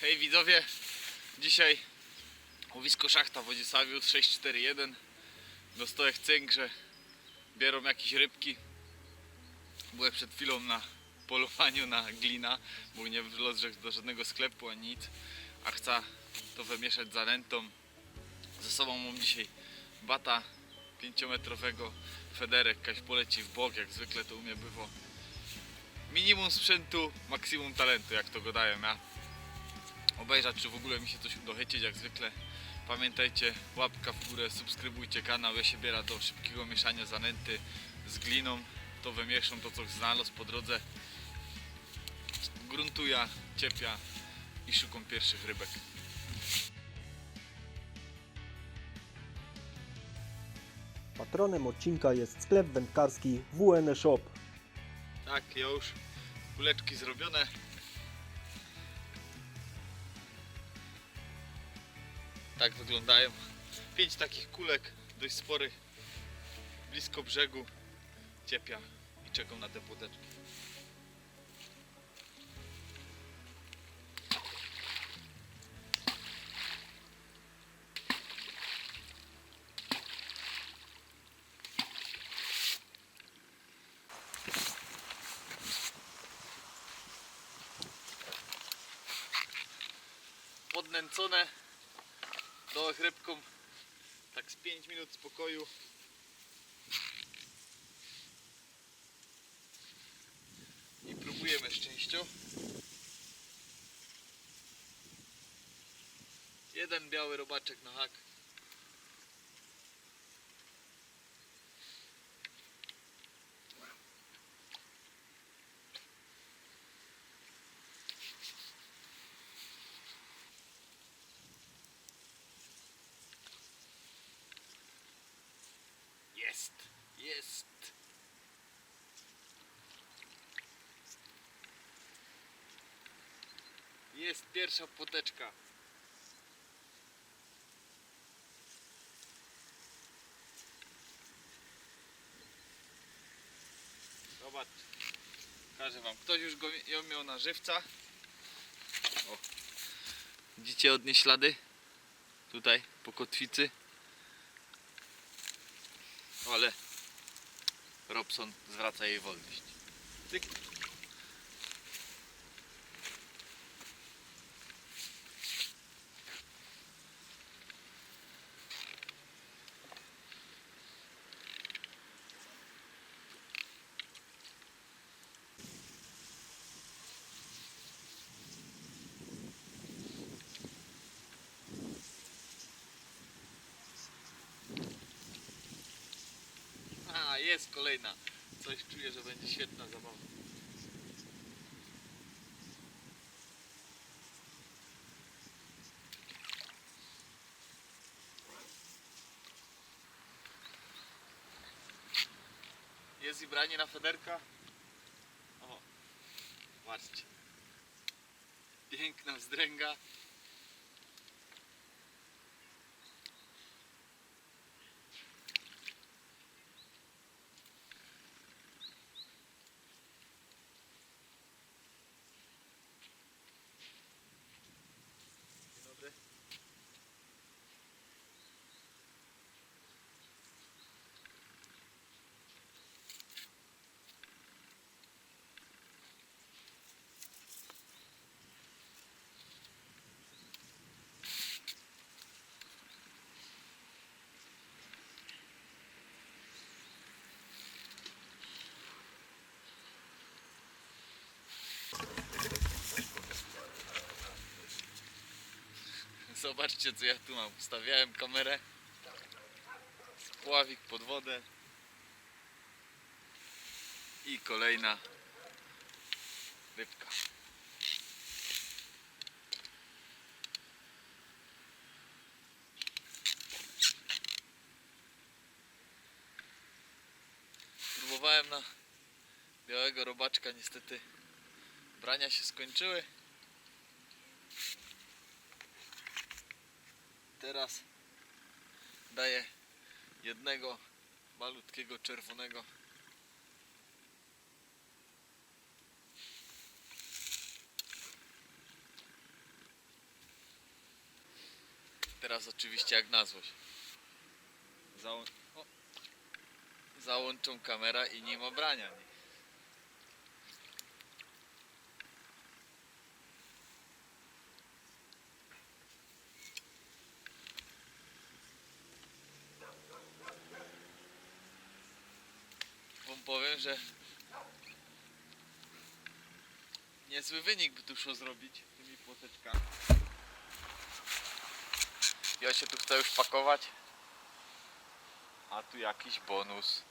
Hej widzowie, dzisiaj łowisko szachta w Wodzisławiu 641 do stołek cynk, że biorą jakieś rybki. Byłem przed chwilą na polowaniu na glina, bo nie wlozrzeć do żadnego sklepu ani nic, a chcę to wymieszać z zanętą. Ze sobą mam dzisiaj bata 5-metrowego, federek, kaś poleci w bok, jak zwykle to u mnie bywa. Minimum sprzętu, maksimum talentu, jak to gadają ja obejrzeć, czy w ogóle mi się coś uda chycić, jak zwykle. Pamiętajcie, łapka w górę, subskrybujcie kanał, ja się biera do szybkiego mieszania zanęty z gliną, to wymieszam to, co znalazł po drodze. Gruntuja, ciepia i szukam pierwszych rybek. Patronem odcinka jest sklep wędkarski WN Shop. Tak, ja już kuleczki zrobione. Tak wyglądają. Pięć takich kulek, dość sporych, blisko brzegu, ciepia i czekam na te płoteczki. Podnęcone do rybką tak z 5 minut spokoju. I próbujemy szczęścią jeden biały robaczek na hak jest jest jest pierwsza poteczka Zobacz. Pokażę wam. Ktoś już go ją miał na żywca. O. Widzicie odnie ślady? Tutaj po kotwicy. Ale Robson zwraca jej wolność. Tyk. A, jest kolejna. Coś czuję, że będzie świetna zabawa. Jest i na federka. O, patrzcie. Piękna wzdręga. Zobaczcie co ja tu mam. Ustawiałem kamerę. Spławik pod wodę. I kolejna rybka. Próbowałem na białego robaczka, niestety brania się skończyły. Teraz daję jednego malutkiego czerwonego. Teraz oczywiście jak na złość. Załączą kamera i nie ma brania. Nie? Powiem, że niezły wynik by tu zrobić tymi płoteczkami. Ja się tu chcę już pakować. A tu jakiś bonus.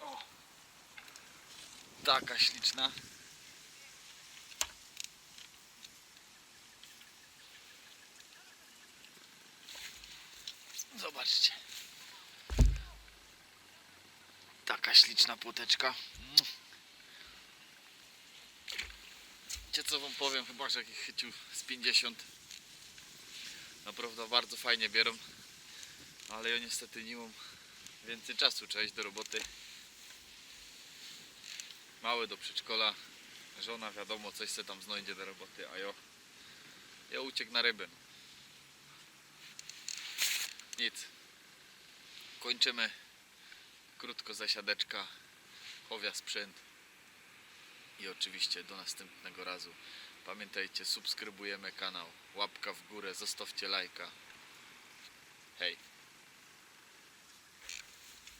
O. Taka śliczna. Zobaczcie. Taka śliczna płoteczka. Wiecie co wam powiem, chyba że jakich chycił z 50 Naprawdę bardzo fajnie bierą Ale ja niestety nie mam więcej czasu, trzeba iść do roboty Mały do przedszkola Żona wiadomo coś se tam znajdzie do roboty, a ja Ja uciekł na rybę no. Nic Kończymy Krótko zasiadeczka Chowia sprzęt i oczywiście do następnego razu. Pamiętajcie, subskrybujemy kanał, łapka w górę, zostawcie lajka. Hej!